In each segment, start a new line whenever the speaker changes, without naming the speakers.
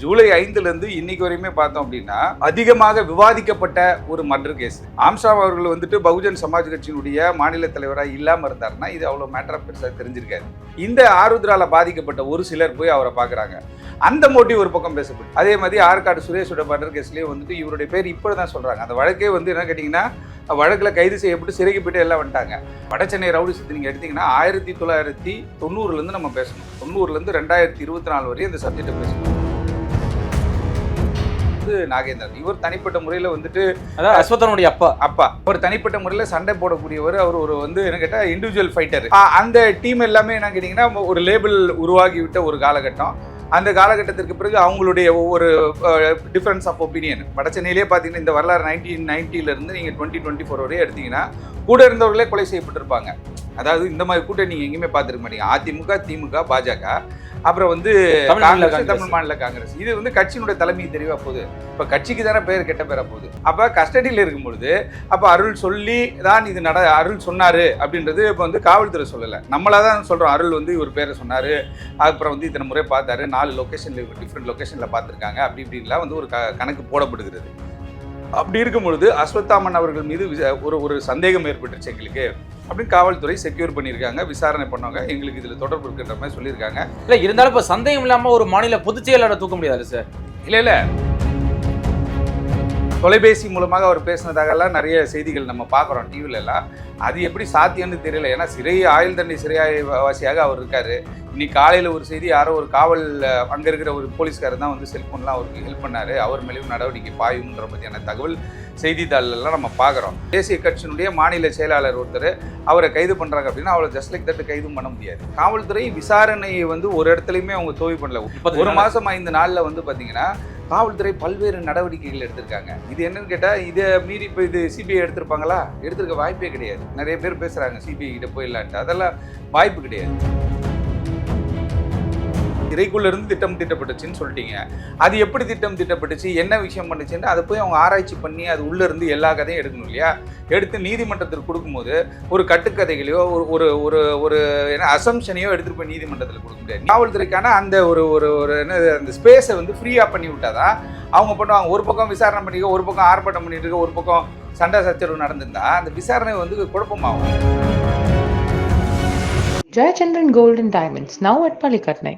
ஜூலை ஐந்துலேருந்து இன்னைக்கு வரையுமே பார்த்தோம் அப்படின்னா அதிகமாக விவாதிக்கப்பட்ட ஒரு மர்டர் கேஸ் ஆம்சாம் அவர்கள் வந்துட்டு பகுஜன் சமாஜ் கட்சியினுடைய மாநில தலைவராக இல்லாமல் இருந்தாருன்னா இது அவ்வளோ மேட்டராக பெருசாக தெரிஞ்சிருக்காது. இந்த ஆருத்ரால பாதிக்கப்பட்ட ஒரு சிலர் போய் அவரை பார்க்குறாங்க. அந்த மோட்டிவ் ஒரு பக்கம் பேசப்படும். அதே மாதிரி ஆற்காடு சுரேஷோட மர்டர் கேஸ்லேயே வந்துட்டு இவருடைய பேர் இப்போ தான் சொல்கிறாங்க அந்த வழக்கே வந்து என்ன கேட்டிங்கன்னா வழக்கில் கைது செய்யப்பட்டு சிறைக்கு போயிட்டு எல்லாம் வந்துட்டாங்க. வட சென்னை ரவுடி சத்து நீங்கள் எடுத்தீங்கன்னா ஆயிரத்தி தொள்ளாயிரத்தி தொண்ணூறுலேருந்து நம்ம பேசணும். தொண்ணூறுலேருந்து ரெண்டாயிரத்தி இருபத்தி நாலு வரையும் இந்த சப்ஜெக்டை பேசணும். வந்து நாகேந்திரன். இவர் தனிப்பட்ட முறையில் வந்துட்டு
அதாவது அஸ்வத்தனுடைய அப்பா.
அப்பா. அவர் தனிப்பட்ட முறையில் சண்டை போடக்கூடியவர். அவர் ஒரு வந்து என்ன கேட்டால் இண்டிவிஜுவல் ஃபைட்டர் அந்த டீம் எல்லாமே என்ன கேட்டிங்கன்னா ஒரு லேபிள் உருவாகி விட்ட ஒரு காலகட்டம். அந்த காலகட்டத்திற்கு பிறகு அவங்களுடைய ஒவ்வொரு டிஃப்ரென்ஸ் ஆஃப் ஒப்பீனியன் வடச்சென்னையிலே பார்த்தீங்கன்னா இந்த வரலாறு நைன்டீன் நைன்ட்டிலேருந்து நீங்கள் டுவெண்ட்டி டுவெண்ட்டி ஃபோர் வரையும் எடுத்தீங்கன்னா கூட இருந்தவர்களே கொலை செய்யப்பட்டிருப்பாங்க. அதாவது இந்த மாதிரி கூட்டம் நீங்கள் எங்கேயுமே பார்த்துருக்க மாட்டீங்க. அதிமுக திமுக பாஜக. அப்புறம் வந்து
தமிழ் மாநில
காங்கிரஸ்
காங்கிரஸ்.
தமிழ் மாநில காங்கிரஸ். இது வந்து கட்சியினுடைய தலைமை தெரியவா போகுது. இப்போ கட்சிக்கு தானே பேர் கெட்ட பேரா போகுது. அப்போ கஸ்டடியில் இருக்கும் பொழுது அப்போ அருள் சொல்லி தான் இது நட அருள் சொன்னாரு அப்படின்றது இப்போ வந்து காவல்துறை சொல்லலை. நம்மளா தான் சொல்கிறோம் அருள் வந்து இவர் பேரை சொன்னாரு. அப்புறம் வந்து இத்தனை முறை பார்த்தாரு. நாலு லொக்கேஷனில் டிஃப்ரெண்ட் லொக்கேஷனில் பார்த்துருக்காங்க. அப்படி இப்படின்லாம் வந்து ஒரு க கணக்கு போடப்படுகிறது. அப்படி இருக்கும் பொழுது அஸ்வத்தாமன் அவர்கள் மீது ஒரு ஒரு சந்தேகம் ஏற்பட்டுருச்சு எங்களுக்கு அப்படின்னு காவல்துறை செக்யூர் பண்ணியிருக்காங்க விசாரணை பண்ணவங்க எங்களுக்கு இதில் தொடர்பு இருக்குன்ற மாதிரி சொல்லியிருக்காங்க.
இல்ல இருந்தாலும் இப்ப சந்தேகம் இல்லாம ஒரு மாநில பொதுச் செயலாளர் தூக்க முடியாது சார்
இல்லை இல்லை. தொலைபேசி மூலமாக அவர் பேசினதாகலாம் நிறைய செய்திகள் நம்ம பார்க்குறோம் டிவில எல்லாம். அது எப்படி சாத்தியம்னு தெரியல. ஏன்னா சிறை ஆயுள் தண்டனை சிறையாய் வாசியாக அவர் இருக்காரு. இன்னைக்கு காலையில் ஒரு செய்தி யாரோ ஒரு காவல் அங்கே இருக்கிற ஒரு போலீஸ்காரர் தான் வந்து செல்ஃபோன்லாம் அவருக்கு ஹெல்ப் பண்ணாரு. அவர் மேலேயும் நடவடிக்கை பாயும்ன்ற மாதிரியான தகவல் செய்தித்தாளெல்லாம் நம்ம பார்க்குறோம் தேசிய கட்சியினுடைய மாநில செயலாளர் ஒருத்தர் அவரை கைது பண்ணுறாங்க அப்படின்னா அவரை ஜஸ்ட் லைக் தட்டு கைதும் பண்ண முடியாது. காவல்துறை விசாரணையை வந்து ஒரு இடத்துலையுமே அவங்க தோல்வி பண்ணல. ஒரு. மாசம் ஐந்து நாள்ல வந்து பாத்தீங்கன்னா காவல்துறை பல்வேறு நடவடிக்கைகள் எடுத்திருக்காங்க. இது என்னன்னு கேட்டா இதை மீறி இப்போ இது சிபிஐ எடுத்திருப்பாங்களா? எடுத்திருக்க வாய்ப்பே கிடையாது. நிறைய பேர் பேசுறாங்க சிபிஐ கிட்ட போயிடலான்ட்டு. அதெல்லாம் வாய்ப்பு கிடையாது. இறைக்குள்ளேருந்து திட்டம் திட்டப்பட்டுச்சுன்னு சொல்லிட்டீங்க. அது எப்படி திட்டம் திட்டப்பட்டுச்சு? என்ன விஷயம் பண்ணுச்சுன்னு அதை போய் அவங்க ஆராய்ச்சி பண்ணி அது உள்ளேருந்து எல்லா கதையும் எடுக்கணும் இல்லையா? எடுத்து நீதிமன்றத்திற்கு கொடுக்கும்போது ஒரு கட்டுக்கதைகளையோ ஒரு ஒரு ஒரு ஒரு என்ன அசம்ஷனையோ எடுத்துகிட்டு போய் நீதிமன்றத்தில் கொடுக்க முடியாது. காவல்துறைக்கான அந்த ஒரு ஒரு ஒரு என்ன அந்த ஸ்பேஸை வந்து ஃப்ரீயாக பண்ணி விட்டாதான் அவங்க பண்ணுவாங்க. ஒரு பக்கம் விசாரணை பண்ணிக்க ஒரு பக்கம் ஆர்ப்பாட்டம் பண்ணிட்டு இருக்க ஒரு பக்கம் சண்டை சச்சரவு நடந்திருந்தா அந்த விசாரணை வந்து குழப்பமாகும்.
Jayachandran Gold and Diamonds, now at Palikatnai.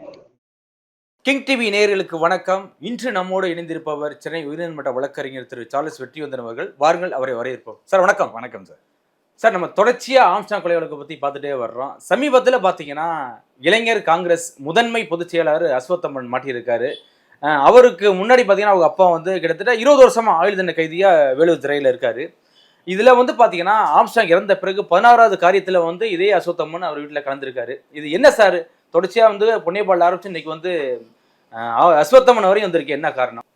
King TV நேயர்களுக்கு வணக்கம். இன்று நம்மோடு இணைந்திருப்பவர் சென்னை உயர்நீதிமன்ற வழக்கறிஞர் திரு சார்லஸ் வெற்றிவந்தன் அவர்கள். வாருங்கள் அவரை வரவேற்போம். சார் வணக்கம்.
வணக்கம் சார்.
சார் நம்ம தொடர்ச்சியா ஆம்ஸ்டாங் கொலை வழக்கை பத்தி பார்த்துட்டே வர்றோம். சமீபத்துல பாத்தீங்கன்னா இளைஞர் காங்கிரஸ் முதன்மை பொதுச் செயலாளர் அஸ்வத்தம்மன் மாட்டியிருக்காரு. அவருக்கு முன்னாடி பாத்தீங்கன்னா அவங்க அப்பா வந்து கிட்டத்தட்ட இருபது வருஷமா ஆயுள் தண்டனை கைதியா வேலூர் திரையில இருக்காரு. இதுல வந்து பாத்தீங்கன்னா ஆம்ஸ்டாங் இறந்த பிறகு பதினாறாவது காரியத்துல வந்து இதே அஸ்வத்தம்மன் அவர் வீட்டுல கலந்துருக்காரு. இது என்ன சார்? தொடர்ச்சியா வந்து பொன்னியப்பால் ஆரம்பிச்சு இன்னைக்கு வந்து அஹ், அஸ்வத்தம்மன் வரையும் வந்திருக்கு. என்ன காரணம்?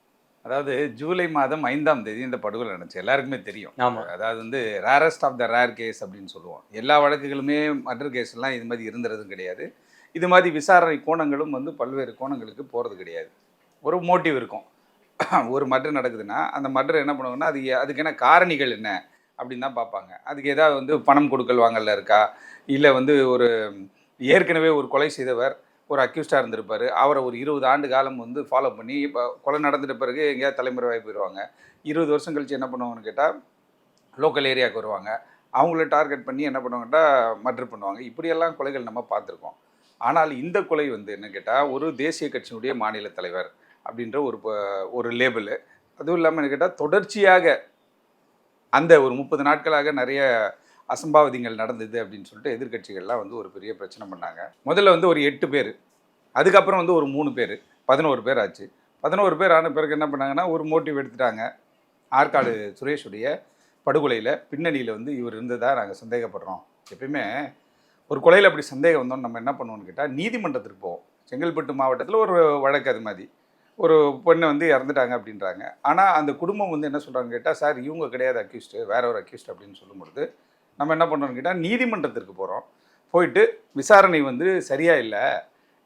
அதாவது ஜூலை மாதம் ஐந்தாம் தேதி இந்த படுகொலை நடந்துச்சு. எல்லாருக்குமே தெரியும்.
ஆமா.
அதாவது வந்து rarest of the rare case அப்படின்னு சொல்லுவோம். எல்லா வழக்குகளுமே மர்டர் கேஸ்லாம் இது மாதிரி இருந்துறதும் கிடையாது. இது மாதிரி விசாரணை கோணங்களும் வந்து பல்வேறு கோணங்களுக்கு போகிறது கிடையாது. ஒரு மோட்டிவ் இருக்கும். ஒரு மர்டர் நடக்குதுன்னா அந்த மர்டர் என்ன பண்ணுவாங்கன்னா அது அதுக்கு என்ன காரணிகள் என்ன அப்படின்னு தான் பார்ப்பாங்க. அதுக்கு ஏதாவது வந்து பணம் கொடுக்கல் வாங்கல இருக்கா? இல்லை வந்து ஒரு ஏற்கனவே ஒரு கொலை செய்தவர் ஒரு அக்யூஸ்டாக இருந்திருப்பார். அவரை ஒரு இருபது ஆண்டு காலம் வந்து ஃபாலோ பண்ணி இப்போ கொலை நடந்துட்ட பிறகு எங்கேயாவது தலைமுறைவாகி போயிடுவாங்க இருபது வருஷம் கழிச்சு என்ன பண்ணுவாங்கன்னு கேட்டால் லோக்கல் ஏரியாவுக்கு வருவாங்க. அவங்கள டார்கெட் பண்ணி என்ன பண்ணுவாங்கன்னா மர்டர் பண்ணுவாங்க. இப்படியெல்லாம் கொலைகள் நம்ம பார்த்துருக்கோம். ஆனால் இந்த கொலை வந்து என்ன கேட்டால் ஒரு தேசிய கட்சியினுடைய மாநில தலைவர் அப்படின்ற ஒரு ப- ஒரு லேபிள் அதுவும் இல்லாமல் என்ன கேட்டால் தொடர்ச்சியாக அந்த ஒரு முப்பது நாட்களாக நிறைய அசம்பாவிதங்கள் நடந்தது அப்படின்னு சொல்லிட்டு எதிர்க்கட்சிகள்லாம் வந்து ஒரு பெரிய பிரச்சனை பண்ணாங்க. முதல்ல வந்து ஒரு எட்டு பேர். அதுக்கப்புறம் வந்து ஒரு மூணு பேர். பதினோரு பேர் ஆச்சு. பதினோரு பேர் ஆன பிறகு என்ன பண்ணாங்கன்னா ஒரு மோட்டிவ் எடுத்துட்டாங்க. ஆற்காடு சுரேஷுடைய படுகொலையில் பின்னணியில் வந்து இவர் இருந்ததாக நாங்கள் சந்தேகப்படுறோம். எப்பயுமே ஒரு கொலையில் அப்படி சந்தேகம் வந்தோம் நம்ம என்ன பண்ணுவோம்னு கேட்டால் நீதிமன்றத்திற்கு போவோம். செங்கல்பட்டு மாவட்டத்தில் ஒரு வழக்கு அது மாதிரி. ஒரு பொண்ணை வந்து இறந்துட்டாங்க அப்படின்றாங்க. ஆனால் அந்த குடும்பம் வந்து என்ன சொல்கிறாங்க கேட்டால் சார் இவங்க கிடையாது அக்யூஸ்டு வேற ஒரு அக்யூஸ்ட் அப்படின்னு சொல்லும்பொழுது நம்ம என்ன பண்ணுறோம்னு கேட்டால் நீதிமன்றத்திற்கு போகிறோம் போயிட்டு விசாரணை வந்து சரியாக இல்லை.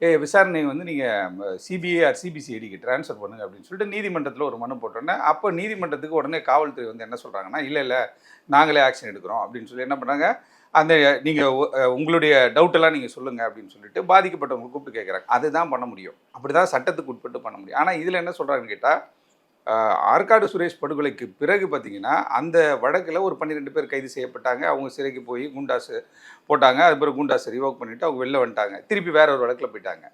ஏ விசாரணை வந்து நீங்கள் சிபிஐ ஆர் சிபிசிஐடிக்கு ட்ரான்ஸ்ஃபர் பண்ணுங்க அப்படின்னு சொல்லிட்டு நீதிமன்றத்தில் ஒரு மனு போட்டோன்னே அப்போ நீதிமன்றத்துக்கு உடனே காவல்துறை வந்து என்ன சொல்கிறாங்கன்னா இல்லை இல்லை நாங்களே ஆக்ஷன் எடுக்கிறோம். அப்படின்னு சொல்லி என்ன பண்ணாங்க அந்த நீங்கள் உங்களுடைய டவுட்டெல்லாம் நீங்கள் சொல்லுங்கள் அப்படின்னு சொல்லிட்டு பாதிக்கப்பட்டவங்க கூப்பிட்டு கேட்குறாங்க அதுதான் பண்ண முடியும். அப்படி தான் சட்டத்துக்கு உட்பட்டு பண்ண முடியும். ஆனால் இதில் என்ன சொல்கிறாங்கன்னு கேட்டால் ஆற்காடு சுரேஷ் படுகொலைக்கு பிறகு பார்த்தீங்கன்னா அந்த வழக்கில் ஒரு பன்னிரெண்டு பேர் கைது செய்யப்பட்டாங்க. அவங்க சிறைக்கு போய் குண்டாசு போட்டாங்க. அது பிறகு குண்டாசு ரிவோக் பண்ணிவிட்டு அவங்க வெளில வந்துட்டாங்க. திருப்பி வேற ஒரு வழக்கில் போயிட்டாங்க.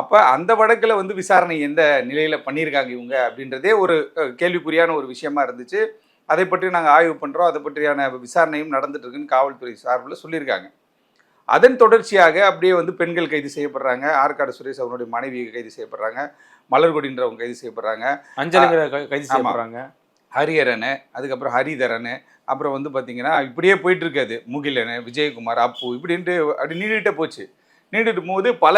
அப்போ அந்த வழக்கில் வந்து விசாரணை எந்த நிலையில் பண்ணியிருக்காங்க இவங்க அப்படின்றதே ஒரு கேள்விக்குறியான ஒரு விஷயமா இருந்துச்சு. அதை பற்றி நாங்கள் ஆய்வு பண்ணுறோம் அதை பற்றியான விசாரணையும் நடந்துட்டுருக்குன்னு காவல்துறை சார்பில் சொல்லியிருக்காங்க. அதன் தொடர்ச்சியாக அப்படியே வந்து பெண்கள் கைது செய்யப்படுறாங்க. ஆற்காடு சுரேஷ் அவருடைய மனைவி கைது செய்யப்படுறாங்க. மலர்கொடின்றவங்க கைது செய்யப்படுறாங்க.
அஞ்சலிங்கிற கைது. செய்யப்படுறாங்க.
ஹரியரனு அதுக்கப்புறம் ஹரிதரனு அப்புறம் வந்து பார்த்தீங்கன்னா இப்படியே போயிட்டு இருக்காது முகிலனு விஜயகுமார் அப்பு இப்படின்ட்டு அப்படி நீண்டுகிட்டே போச்சு. நீண்டுட்டு போது பல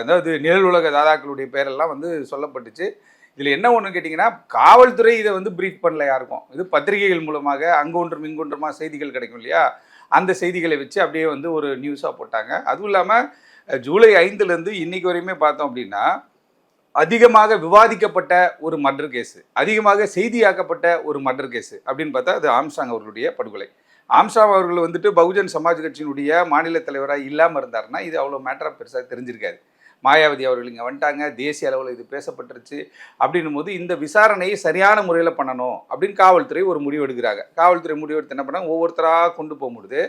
அதாவது நிழல் உலக தாதாக்களுடைய பேரெல்லாம் வந்து சொல்லப்பட்டுச்சு. இதில் என்ன ஒன்று கேட்டிங்கன்னா காவல்துறை இதை வந்து பிரீஃப் பண்ணல யாருக்கும். இது பத்திரிகைகள் மூலமாக அங்கே ஒன்றும் இங்கொன்றுமா செய்திகள் கிடைக்கும் இல்லையா? அந்த செய்திகளை வச்சு அப்படியே வந்து ஒரு நியூஸாக போட்டாங்க. அதுவும் இல்லாமல் ஜூலை ஐந்துலேருந்து இன்னைக்கு வரையுமே பார்த்தோம் அப்படின்னா அதிகமாக விவாதிக்கப்பட்ட ஒரு மர்டர் கேஸு அதிகமாக செய்தியாக்கப்பட்ட ஒரு மர்டர் கேஸு அப்படின்னு பார்த்தா அது ஆம்சாங் அவர்களுடைய படுகொலை. ஆம்சாங் அவர்கள் வந்துட்டு பகுஜன் சமாஜ் கட்சியினுடைய மாநில தலைவராக இல்லாமல் இருந்தாருன்னா இது அவ்வளோ மேட்டராக பெருசாக தெரிஞ்சிருக்காது. மாயாவதி அவர்கள் இங்கே வந்துட்டாங்க தேசிய அளவில் இது பேசப்பட்டுருச்சு அப்படின்னும் போது இந்த விசாரணையை சரியான முறையில் பண்ணணும் அப்படின்னு காவல்துறை ஒரு முடிவு எடுக்கிறாங்க. காவல்துறை முடிவு எடுத்து என்ன பண்ணாங்க? ஒவ்வொருத்தராக கொண்டு போகும்பொழுது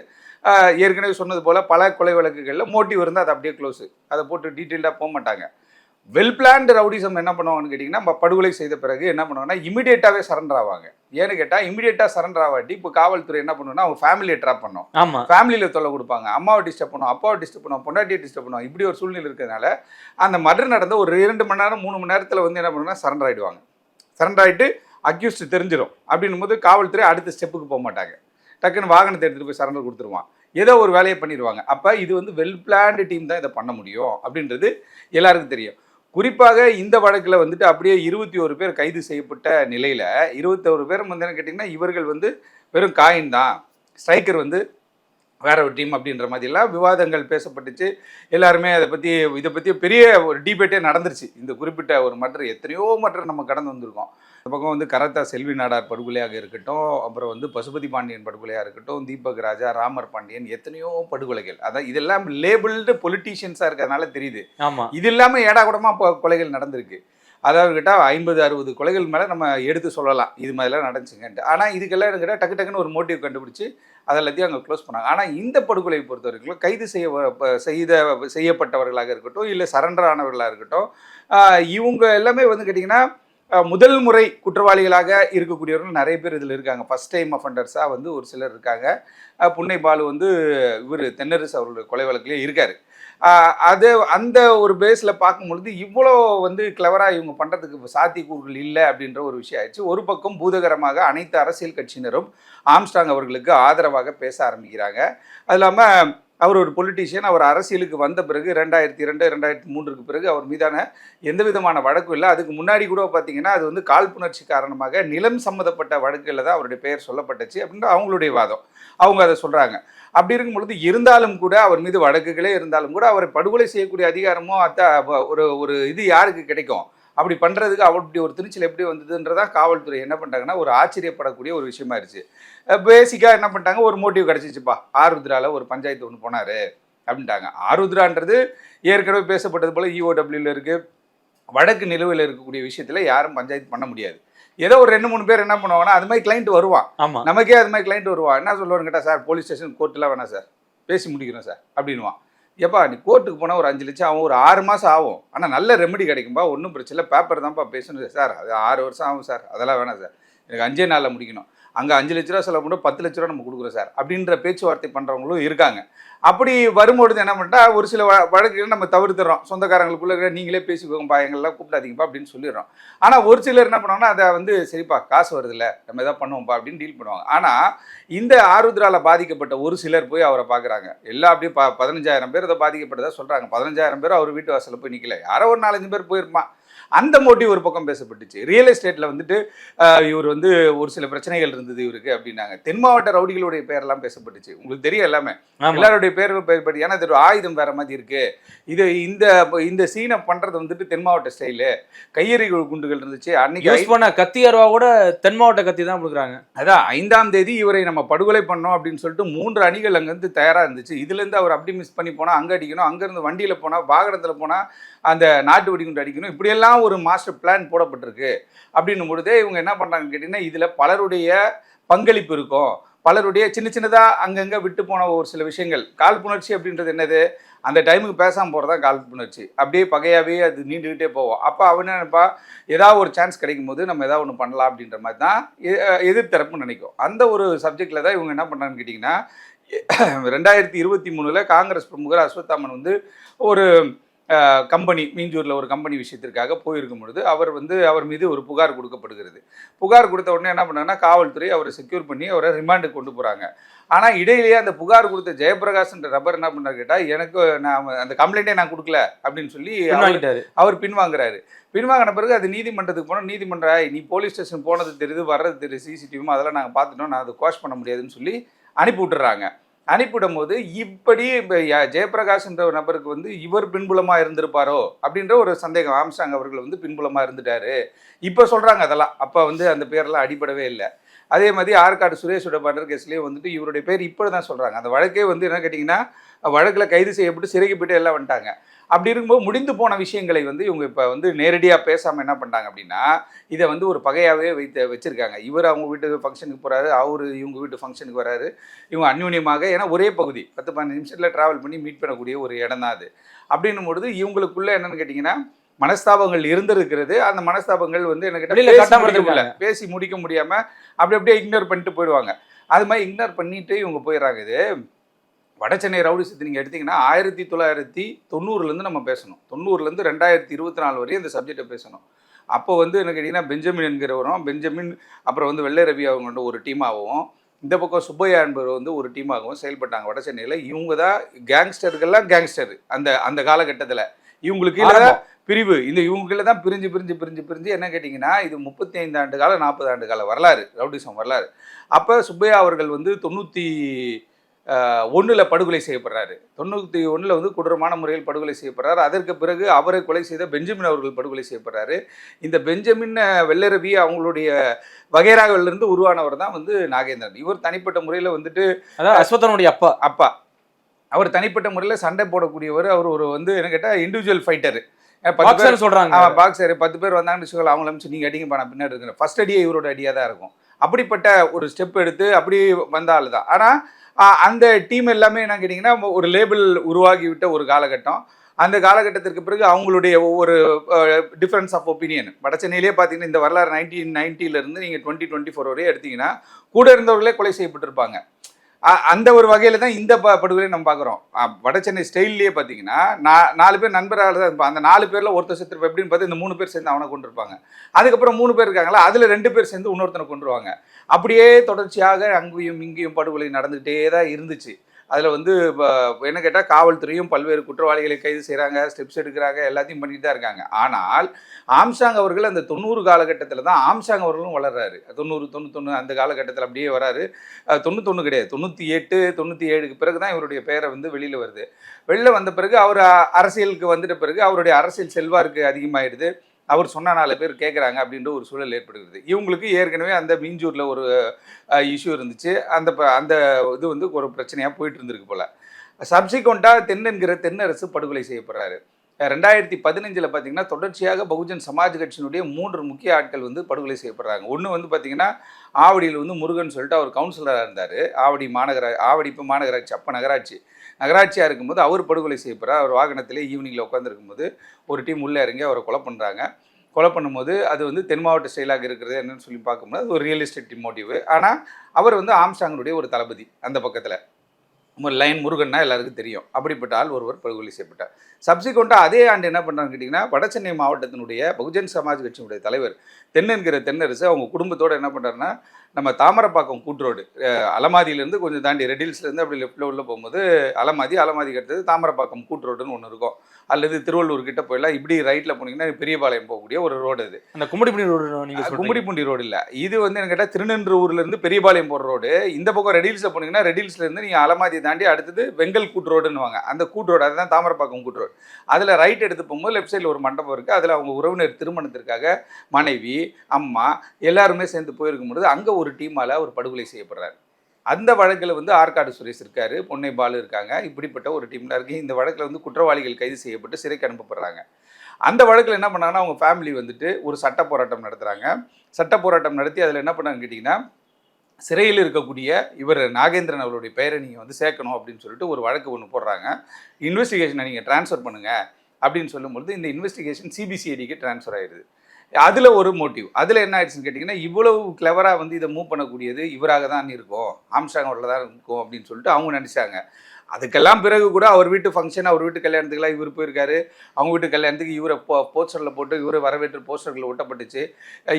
ஏற்கனவே சொன்னது போல் பல கொலை வழக்குகளில் மோட்டிவ் இருந்தால் அது அப்படியே க்ளோஸு அதை போட்டு டீட்டெயில்டாக போக மாட்டாங்க. வெல் பிளான்டு ரவுடிசம் என்ன பண்ணுவாங்கன்னு கேட்டிங்கன்னா நம்ம படுகொலை செய்த பிறகு என்ன பண்ணுவாங்கன்னா இமிடியேட்டாகவே சரண்டர் ஆவாங்க. ஏன்னு கேட்டால் இமிடியேட்டாக சரண்டர் ஆகாட்டி இப்போ காவல்துறை என்ன பண்ணுன்னா அவங்க ஃபேமிலியை ட்ராப் பண்ணோம்.
ஆமா.
ஃபேமிலியில் தொல்லை கொடுப்பாங்க. அம்மாவை டிஸ்டர்ப் பண்ணுவோம் அப்பாவை டிஸ்டர்ப் பண்ணுவோம் பொண்டாட்டியை டிஸ்டர்ப் பண்ணுவோம் இப்படி ஒரு சூழ்நிலை இருக்கிறதுனால அந்த மர்டர் நடந்த ஒரு இரண்டு மணி நேரம் மூணு மணி நேரத்தில் வந்து என்ன பண்ணுன்னா சரண்டர் ஆகிடுவாங்க சரண்டர் ஆகிட்டு அக்யூஸ்ட் தெரிஞ்சிடும் அப்படின்னும் போது காவல்துறை அடுத்த ஸ்டெப்புக்கு போக மாட்டாங்க டக்குன்னு வாகனத்தை எடுத்துகிட்டு போய் சரண்டர் கொடுத்துருவான். ஏதோ ஒரு வேலையை பண்ணிடுவாங்க அப்போ இது வந்து வெல் பிளான்டு டீம் தான் இதை பண்ண முடியும் அப்படின்றது எல்லாருக்கும் தெரியும். குறிப்பாக இந்த வழக்கில் வந்துட்டு அப்படியே இருபத்தி ஒரு பேர் கைது செய்யப்பட்ட நிலையில் இருபத்தோரு பேர் வந்து என்ன கேட்டிங்கன்னா இவர்கள் வந்து வெறும் காயின் தான். ஸ்ட்ரைக்கர் வந்து வேற ஒரு டீம் அப்படின்ற மாதிரிலாம் விவாதங்கள் பேசப்பட்டுச்சு. எல்லாருமே அதை பற்றி இதை பற்றி பெரிய ஒரு டிபேட்டே நடந்துருச்சு. இந்த குறிப்பிட்ட ஒரு மற்ற எத்தனையோ மற்ற நம்ம கடந்து வந்திருக்கோம். இந்த பக்கம் வந்து கரத்தா செல்வி நாடார் படுகொலையாக இருக்கட்டும் அப்புறம் வந்து பசுபதி பாண்டியன் படுகொலையாக இருக்கட்டும் தீபக் ராஜா ராமர் பாண்டியன் எத்தனையோ படுகொலைகள். அதான் இதெல்லாம் லேபிள்டு பொலிட்டீஷியன்ஸாக இருக்கிறதுனால தெரியுது.
ஆமா.
இது இல்லாமல் ஏடா கூடமாக இப்போ கொலைகள் நடந்திருக்கு. அதாவது கேட்டால் ஐம்பது அறுபது கொலைகள் மேலே நம்ம எடுத்து சொல்லலாம். இது மாதிரிலாம் நடந்துச்சுங்கன்ட்டு. ஆனால் இதுக்கெல்லாம் என்ன கேட்டால் டக்கு டக்குன்னு ஒரு மோட்டிவ் கண்டுபிடிச்சி அதை எல்லாத்தையும் அங்கே க்ளோஸ் பண்ணாங்க. ஆனால் இந்த படுகொலையை பொறுத்த வரைக்கும் கைது செய்ய செய்த செய்யப்பட்டவர்களாக இருக்கட்டும் இல்லை சரண்டர் ஆனவர்களாக இருக்கட்டும் இவங்க எல்லாமே வந்து கேட்டிங்கன்னா முதல் முறை குற்றவாளிகளாக இருக்கக்கூடியவர்கள் நிறைய பேர் இதில் இருக்காங்க. ஃபஸ்ட் டைம் அஃபண்டர்ஸாக வந்து ஒரு சிலர் இருக்காங்க. புன்னை பாலு வந்து இவர் தென்னரசு அவருடைய கொலை வழக்கிலே இருக்கார். அது அந்த ஒரு பேஸில் பார்க்கும்பொழுது இவ்வளோ வந்து கிளவராக இவங்க பண்ணுறதுக்கு சாத்தியக்கூறுகள் இல்லை அப்படின்ற ஒரு விஷயம் ஆயிடுச்சு. ஒரு பக்கம் பூதகரமாக அனைத்து அரசியல் கட்சியினரும் ஆம்ஸ்டாங் அவர்களுக்கு ஆதரவாக பேச ஆரம்பிக்கிறாங்க. அது இல்லாமல் அவர் ஒரு பொலிட்டீஷியன் அவர் அரசியலுக்கு வந்த பிறகு ரெண்டாயிரத்தி இரண்டு ரெண்டாயிரத்தி மூன்றுக்கு பிறகு அவர் மீதான எந்த விதமான வழக்கும் இல்லை. அதுக்கு முன்னாடி கூட பார்த்தீங்கன்னா அது வந்து காழ்ப்புணர்ச்சி காரணமாக நிலம் சம்மந்தப்பட்ட வழக்குகளில் தான் அவருடைய பெயர் சொல்லப்பட்டுச்சு அப்படின்ற அவங்களுடைய வாதம். அவங்க அதை சொல்கிறாங்க அப்படி இருக்கும் பொழுது இருந்தாலும் கூட அவர் மீது வழக்குகளே இருந்தாலும் கூட அவரை படுகொலை செய்யக்கூடிய அதிகாரமோ அத்த ஒரு ஒரு இது யாருக்கு கிடைக்கும்? அப்படி பண்ணுறதுக்கு அப்படி ஒரு திருச்சியில் எப்படி வந்ததுன்றதான் காவல்துறை என்ன பண்ணுறாங்கன்னா ஒரு ஆச்சரியப்படக்கூடிய ஒரு விஷயமா இருந்துச்சு. பேசிக்காக என்ன பண்ணிட்டாங்க? ஒரு மோட்டிவ் கிடச்சிச்சுப்பா. ஆருத்ரால ஒரு பஞ்சாயத்து ஒன்று போனார் அப்படின்ட்டாங்க. ஆருத்ரான்றது ஏற்கனவே பேசப்பட்டது போல் இஓடபிள்யூல இருக்குது வடக்கு நிலுவையில் இருக்கக்கூடிய விஷயத்தில் யாரும் பஞ்சாயத்து பண்ண முடியாது. ஏதோ ஒரு ரெண்டு மூணு பேர் என்ன பண்ணுவாங்கன்னா அது மாதிரி கிளைண்ட் வருவான்.
ஆமா.
நமக்கே அது மாதிரி கிளைண்ட் வருவான். என்ன சொல்லுவான்னு கேட்டால் சார் போலீஸ் ஸ்டேஷன் கோர்ட்டெலாம் வேணாம் சார். பேசி முடிக்கிறோம் சார் அப்படின்வான் ஏப்பா நீ கோர்ட்டுக்கு போனால் ஒரு அஞ்சு லட்சம் ஆகும் ஒரு ஆறு மாதம் ஆகும். ஆனால் நல்ல ரெமெடி கிடைக்கும்பா. ஒன்றும் பிரச்சனை இல்லை. பேப்பர் தான்ப்பா பேசணும் சார். அது ஆறு வருஷம் ஆகும் சார். அதெல்லாம் வேணாம் சார். எனக்கு அஞ்சே நாளில் முடிக்கணும். அங்கே அஞ்சு லட்ச ரூபா செலவு பண்ணி பத்து லட்ச ரூபா நம்ம கொடுக்குறோம் சார். அப்படின்ற பேச்சுவார்த்தை பண்ணுறவங்களும் இருக்காங்க. அப்படி வரும்பொழுது என்ன பண்ணிட்டா ஒரு சில வ வழக்குகள் நம்ம தவிர்த்துறோம் சொந்தக்காரங்களுக்குள்ள நீங்களே பேசிக்கோங்கப்பா எங்கெல்லாம் கூப்பிடாதீங்கப்பா அப்படின்னு சொல்லிடுறோம். ஆனால் ஒரு சிலர் என்ன பண்ணுவாங்கன்னா அதை வந்து சரிப்பா காசு வருதுல்ல நம்ம எதாவது பண்ணுவோம்ப்பா அப்படின்னு டீல் பண்ணுவாங்க. ஆனால் இந்த ஆருத்ரால பாதிக்கப்பட்ட ஒரு சிலர் போய் அவரை பார்க்குறாங்க எல்லாம் அப்படியே ப பதினஞ்சாயிரம் பேர் அதை பாதிக்கப்பட்டதா சொல்கிறாங்க பதினஞ்சாயிரம் பேர் அவர் வீட்டு வாசலில் போய் நிற்கல யாரோ ஒரு நாலஞ்சு பேர் போயிருப்பான் அந்த மோட்டிவ் ஒரு பக்கம் பேசப்பட்டுச்சு. ரியல் எஸ்டேட்டில் வந்துட்டு இவர் வந்து ஒரு சில பிரச்சனைகள் இருந்தது இவருக்கு அப்படின்னாங்க. தென் மாவட்ட ரவுடிகளுடைய பேரெல்லாம் பேசப்பட்டுச்சு. உங்களுக்கு தெரியும் எல்லாமே. எல்லாருடைய பேர் ஏன்னா இது ஆயுதம் வேற மாதிரி இருக்கு. இது இந்த இந்த சீனை பண்றது வந்துட்டு தென் மாவட்ட ஸ்டைலு. கையெறி குண்டுகள் இருந்துச்சு. அன்னைக்கு
யூஸ் பண்ண கத்தி அருவா கூட தென் மாவட்ட கத்தி தான் கொடுக்குறாங்க.
அதான் ஐந்தாம் தேதி இவரை நம்ம படுகொலை பண்ணோம் அப்படின்னு சொல்லிட்டு மூன்று அணிகள் அங்கேருந்து தயாராக இருந்துச்சு. இதுலேருந்து அவர் அப்படி மிஸ் பண்ணி போனால் அங்கே அடிக்கணும் அங்கேருந்து வண்டியில் போனால் வாகனத்தில் போனால் அந்த நாட்டு வெடிகுண்டு அடிக்கணும். இப்படியெல்லாம் ஒரு மாஸ்டர் பிளான் போடப்பட்டிருக்கு. அப்படின்னும் பொழுதே இவங்க என்ன பண்ணுறாங்கன்னு கேட்டிங்கன்னா இதில் பலருடைய பங்களிப்பு இருக்கும். பலருடைய சின்ன சின்னதாக அங்கங்கே விட்டு போன ஒரு சில விஷயங்கள். காழ்ப்புணர்ச்சி அப்படின்றது என்னது? அந்த டைமுக்கு பேசாமல் போகிறது தான் காழ்ப்புணர்ச்சி அப்படியே பகையாகவே அது நீண்டுக்கிட்டே போவோம் அப்போ அவன் நினைப்பா? ஏதாவது ஒரு சான்ஸ் கிடைக்கும் போது நம்ம ஏதாவது ஒன்று பண்ணலாம் அப்படின்ற மாதிரி தான் எ- எதிர்த்தரப்பு நினைக்கும். அந்த ஒரு சப்ஜெக்டில் தான் இவங்க என்ன பண்ணுறாங்கன்னு கேட்டிங்கன்னா ரெண்டாயிரத்தி இருபத்தி மூணில் காங்கிரஸ் பிரமுகர் அஸ்வத்தாமன் வந்து ஒரு கம்பெனி மீஞ்சூரில் ஒரு கம்பெனி விஷயத்திற்காக போயிருக்கும் பொழுது அவர் வந்து அவர் மீது ஒரு புகார் கொடுக்கப்படுகிறது. புகார் கொடுத்த உடனே என்ன பண்ணாங்கன்னா காவல்துறை அவரை செக்யூர் பண்ணி அவரை ரிமாண்டுக்கு கொண்டு போகிறாங்க ஆனால் இடையிலேயே அந்த புகார் கொடுத்த ஜெயபிரகாஷ்ன்ற நபர் என்ன பண்ணார் கேட்டால் எனக்கு நான் அந்த கம்ப்ளைண்ட்டே நான் கொடுக்கல அப்படின்னு சொல்லி அவர் பின்வாங்குறாரு. பின்வாங்கின பிறகு அது நீதிமன்றத்துக்கு போனால் நீதிமன்ற நீ போலீஸ் ஸ்டேஷன் போனது தெரியுது வர்றது தெரியுது சிசிடிவியும் அதெல்லாம் நாங்கள் பார்த்துட்டோம். நான் அதை குவாஷ் பண்ண முடியாதுன்னு சொல்லி அனுப்பி விட்டுறாங்க. அனுப்பிவிடும் போது இப்படி இப்ப ய- ஜெயபிரகாஷ்ன்ற ஒரு நபருக்கு வந்து இவர் பின்புலமாக இருந்திருப்பாரோ அப்படின்ற ஒரு சந்தேகம் ஆம்சாங் அவர்கள் வந்து பின்புலமாக இருந்துட்டாரு. இப்போ சொல்கிறாங்க அதெல்லாம். அப்போ வந்து அந்த பேரெல்லாம் அடிபடவே இல்லை. அதே மாதிரி ஆற்காடு சுரேஷோட மர்டர் கேஸ்லேயே வந்துட்டு இவருடைய பேர் இப்போ தான் சொல்கிறாங்க அந்த வழக்கே வந்து என்ன கேட்டிங்கன்னா வழக்கில் கைது செய்யப்பட்டு சிறைக்கு போயிட்டு எல்லாம் வந்துட்டாங்க. அப்படி இருக்கும்போது முடிந்து போன விஷயங்களை வந்து இவங்க இப்போ வந்து நேரடியாக பேசாமல் என்ன பண்ணாங்க அப்படின்னா இதை வந்து ஒரு பகையாகவே வைத்து வச்சுருக்காங்க. இவர் அவங்க வீட்டு ஃபங்க்ஷனுக்கு போகிறாரு அவர் இவங்க வீட்டு ஃபங்க்ஷனுக்கு வராரு. இவங்க அந்யூன்யமாக ஏன்னா ஒரே பகுதி பத்து பதினஞ்சு நிமிஷத்தில் ட்ராவல் பண்ணி மீட் பண்ணக்கூடிய ஒரு இடம் தான் அது. அப்படின்னும் பொழுது இவங்களுக்குள்ள என்னன்னு கேட்டிங்கன்னா மனஸ்தாபங்கள் இருந்திருக்கிறது. அந்த மனஸ்தாபங்கள் வந்து
வெளியில
பேசி முடிக்க முடியல
இருந்திருக்காங்க.
பேசி முடிக்க முடியாம அப்படி அப்படியே இக்னோர் பண்ணிட்டு போயிடுவாங்க. அது மாதிரி இக்னோர் பண்ணிட்டு இவங்க போயிடுறாங்க இது. வடசென்னை ரவுடிசத்தை நீங்கள் எடுத்தீங்கன்னா ஆயிரத்தி தொள்ளாயிரத்தி தொண்ணூறுலேருந்து நம்ம பேசணும். தொண்ணூறுலேருந்து ரெண்டாயிரத்தி இருபத்தி நாலு வரையும் இந்த சப்ஜெக்டை பேசணும். அப்போ வந்து என்ன கேட்டிங்கன்னா பெஞ்சமின் என்கிறவரும் பெஞ்சமின் அப்புறம் வந்து வெள்ளை ரவி அவங்க வந்து ஒரு டீமாகவும் இந்த பக்கம் சுப்பையா என்பவர் வந்து ஒரு டீமாகவும் செயல்பட்டாங்க வடசென்னையில் இவங்க தான் கேங்ஸ்டர்கள்லாம் கேங்ஸ்டர் அந்த அந்த காலகட்டத்தில். இவங்களுக்கு கீழே பிரிவு. இந்த இவங்க கீழே தான் பிரிஞ்சு பிரிஞ்சு பிரிஞ்சு பிரிஞ்சு என்ன கேட்டிங்கன்னா இது முப்பத்தி ஐந்து ஆண்டு கால நாற்பது ஆண்டு கால வரலாறு ரவுடிசம் வரலாறு. அப்போ சுப்பையா அவர்கள் வந்து தொண்ணூற்றி ஒன்றில் படுகொலை செய்யப்படுறாரு. தொண்ணூற்றி ஒன்றில் வந்து கொடூரமான முறையில் படுகொலை செய்யப்படுறாரு. அதற்கு பிறகு அவரை கொலை செய்த பெஞ்சமின் அவர்கள் படுகொலை செய்யப்படுறாரு. இந்த பெஞ்சமின் வெள்ளரவி அவங்களுடைய வகைராவிலிருந்து உருவானவர் தான் வந்து நாகேந்திரன். இவர் தனிப்பட்ட முறையில் வந்துட்டு
அதான் அஸ்வத்தனுடைய அப்பா.
அப்பா. அவர் தனிப்பட்ட முறையில் சண்டை போடக்கூடியவர். அவர் ஒரு வந்து என்ன கேட்டால் இண்டிவிஜுவல் ஃபைட்டர் பத்து பேர்
பாக்ஸர் சொல்றாங்க.
ஆமாம் பாக்ஸர் பத்து பேர் வந்தாங்கன்னு வச்சுக்கோங்க அவங்கள அனுப்பிச்சு நீங்கள் அடிங்க நான் பின்னாடி இருக்கிறேன். ஃபர்ஸ்ட் அடியே இவரோட அடியாக தான் இருக்கும். அப்படிப்பட்ட ஒரு ஸ்டெப் எடுத்து அப்படி வந்த ஆள் தான் ஆனால் அந்த டீம் எல்லாமே என்ன கேட்டிங்கன்னா ஒரு லேபிள் உருவாகிவிட்ட ஒரு காலகட்டம். அந்த காலகட்டத்திற்கு பிறகு அவங்களுடைய ஒவ்வொரு டிஃப்ரென்ஸ் ஆஃப் ஒப்பீனியன் வட சென்னையிலேயே பார்த்தீங்கன்னா இந்த வரலாறு நைன்டீன் நைன்ட்டிலேருந்து நீங்கள் டுவெண்ட்டி டுவெண்ட்டி ஃபோர் வரையும் எடுத்தீங்கன்னா கூட இருந்தவர்களே கொலை செய்யப்பட்டிருப்பாங்க. அந்த ஒரு வகையில் தான் இந்த ப படுகொலை நம்ம பார்க்குறோம். வட சென்னை ஸ்டைல்லையே பார்த்தீங்கன்னா நா- நாலு பேர் நண்பராக தான் இருப்பான் அந்த நாலு பேரில் ஒருத்தர் செத்துருப்பா எப்படின்னு பார்த்து இந்த மூணு பேர் சேர்ந்து அவனை கொண்டிருப்பாங்க அதுக்கப்புறம் மூணு பேர் இருக்காங்களா அதில் ரெண்டு பேர் சேர்ந்து இன்னொருத்தனை கொண்டுருவாங்க அப்படியே தொடர்ச்சியாக அங்கேயும் இங்கேயும் படுகொலை நடந்துகிட்டே தான் இருந்துச்சு. அதில் வந்து என்ன கேட்டால் காவல்துறையும் பல்வேறு குற்றவாளிகளை கைது செய்கிறாங்க ஸ்டெப்ஸ் எடுக்கிறாங்க எல்லாத்தையும் பண்ணிட்டு தான் இருக்காங்க. ஆனால் ஆம்சாங் அவர்கள் அந்த தொண்ணூறு காலகட்டத்தில் தான் ஆம்சாங் அவர்களும் வளர்றாரு. தொண்ணூறு தொண்ணூத்தொன்று அந்த காலகட்டத்தில் அப்படியே வராரு. தொண்ணூத்தொன்று கிடையாது தொண்ணூற்றி எட்டு தொண்ணூற்றி ஏழுக்கு பிறகு தான் இவருடைய பேரை வந்து வெளியில் வருது. வெளியில் வந்த பிறகு அவர் அரசியலுக்கு வந்துட்ட பிறகு அவருடைய அரசியல் செல்வாக்கு அதிகமாகிடுது அவர் சொன்ன நாலு பேர் கேட்குறாங்க அப்படின்ற ஒரு சூழல் ஏற்படுகிறது. இவங்களுக்கு ஏற்கனவே அந்த மீஞ்சூரில் ஒரு இஷ்யூ இருந்துச்சு. அந்த ப- அந்த இது வந்து ஒரு பிரச்சனையாக போயிட்டு இருந்திருக்கு போல். சப்சிக்வெண்ட்டாக தென்னங்கிற தென்னரசு படுகொலை செய்யப்படுறாரு. ரெண்டாயிரத்தி பதினஞ்சில் பார்த்தீங்கன்னா தொடர்ச்சியாக பகுஜன் சமாஜ் கட்சியினுடைய மூன்று முக்கிய ஆட்கள் வந்து படுகொலை செய்யப்படுறாங்க. ஒன்று வந்து பார்த்தீங்கன்னா ஆவடியில் வந்து முருகன் சொல்லிட்டு அவர் கவுன்சிலராக இருந்தார். ஆவடி மாநகரா ஆவடி இப்போ மாநகராட்சி அப்போ நகராட்சி. நகராட்சியாக இருக்கும்போது அவர் படுகொலை செய்யப்படுறார் அவர் வாகனத்திலே ஈவினிங்கில் உட்காந்துருக்கும்போது ஒரு டீம் உள்ளே இறங்கி அவரை கொலை பண்ணுறாங்க கொலை பண்ணும்போது அது வந்து தென் மாவட்ட செயலாக இருக்கிறது என்னன்னு சொல்லி பார்க்கும்போது அது ஒரு எஸ்டேட் மோட்டிவ் ஆனால் அவர் வந்து ஆம்சாங்கனுடைய ஒரு தளபதி அந்த பக்கத்தில். லைன் முருகன்னா எல்லாருக்கும் தெரியும். அப்படிப்பட்ட ஆள் ஒருவர் படுகொலை செய்யப்பட்டார். சப்சிக்வெண்ட்டாக அதே ஆண்டு என்ன பண்ணுறாங்கன்னு கேட்டிங்கன்னா வடசென்னை மாவட்டத்தினுடைய பகுஜன் சமாஜ் கட்சியினுடைய தலைவர் தென்னென்கிற தென்னரசு அவங்க குடும்பத்தோடு என்ன பண்ணுறாருன்னா நம்ம தாமரப்பாக்கம் கூட்டுரோடு அலமாதியிலேருந்து கொஞ்சம் தாண்டி ரெடில்ஸ்லேருந்து அப்படி லெஃப்ட்டில் உள்ள போகும்போது அலமாதி அலமாதிக்கு அடுத்தது தாமரப்பாக்கம் கூட்டுரோடுன்னு ஒன்று இருக்கும். அல்லது திருவள்ளூர் கிட்ட போயிடலாம் இப்படி ரைட்டில் போனீங்கன்னா பெரியபாளையம் போகக்கூடிய ஒரு ரோடு அது.
அந்த கும்மிடிப்பூண்டி ரோடு நீங்க சொல்றீங்க.
கும்மிடிப்பூண்டி ரோடு இல்லை. இது வந்து என்ன கேட்டால் திருநென்றூர்ல இருந்து பெரியபாளையம் போகிற ரோடு இந்த பக்கம் ரெடில்ஸில் போனீங்கன்னா ரெடில்ஸ்ல இருந்து நீங்கள் அலமாதி தாண்டி அடுத்தது வெங்கல் கூட்டு ரோடுன்னுவாங்க அந்த கூட்டு ரோடு அதுதான் தாமரப்பாக்கம் கூட்டு ரோடு. அதில் ரைட் எடுத்து போகும்போது லெஃப்ட் சைடில் ஒரு மண்டபம் இருக்குது அதில் அவங்க உறவினர் திருமணத்திற்காக மனைவி அம்மா எல்லாருமே சேர்ந்து போயிருக்கும் பொழுது அங்கே ஒரு டீமால் அவர் படுகொலை செய்யப்படுறாரு. அந்த வழக்கில் வந்து ஆற்காடு சுரேஷ் இருக்காரு பொன்னை பாலு இருக்காங்க. இப்படிப்பட்ட ஒரு டீமில் இருக்குது இந்த வழக்கில் வந்து குற்றவாளிகள் கைது செய்யப்பட்டு சிறைக்கு அனுப்பப்படுறாங்க. அந்த வழக்கில் என்ன பண்ணாங்கன்னா அவங்க ஃபேமிலி வந்துட்டு ஒரு சட்ட போராட்டம் நடத்துகிறாங்க சட்ட போராட்டம் நடத்தி அதில் என்ன பண்ணாங்க கேட்டிங்கன்னா சிறையில் இருக்கக்கூடிய இவர் நாகேந்திரன் அவருடைய பெயரை நீங்கள் வந்து சேர்க்கணும் அப்படின்னு சொல்லிட்டு ஒரு வழக்கு ஒன்று போடுறாங்க. இன்வெஸ்டிகேஷனை நீங்கள் ட்ரான்ஸ்ஃபர் பண்ணுங்கள் அப்படின்னு சொல்லும்பொழுது இந்த இன்வெஸ்டிகேஷன் சிபிசிஐடிக்கு ட்ரான்ஸ்ஃபர் ஆயிடுது அதில் ஒரு மோட்டிவ் அதில் என்ன ஆயிடுச்சுன்னு கேட்டிங்கன்னா இவ்வளவு கிளவராக வந்து இதை மூவ் பண்ணக்கூடியது இவராக தான் இருக்கும். ஆம்ஸ்டாங் அவரில் தான் இருக்கும் அப்படின்னு சொல்லிட்டு அவங்க நினச்சாங்க. அதுக்கெல்லாம் பிறகு கூட அவர் வீட்டு ஃபங்க்ஷன் அவர் வீட்டு கல்யாணத்துக்கெல்லாம் இவர் போயிருக்காரு. அவங்க வீட்டு கல்யாணத்துக்கு இவரை போ போஸ்டரில் போட்டு இவரை வரவேற்று போஸ்டர்கள் ஒட்டப்பட்டுச்சு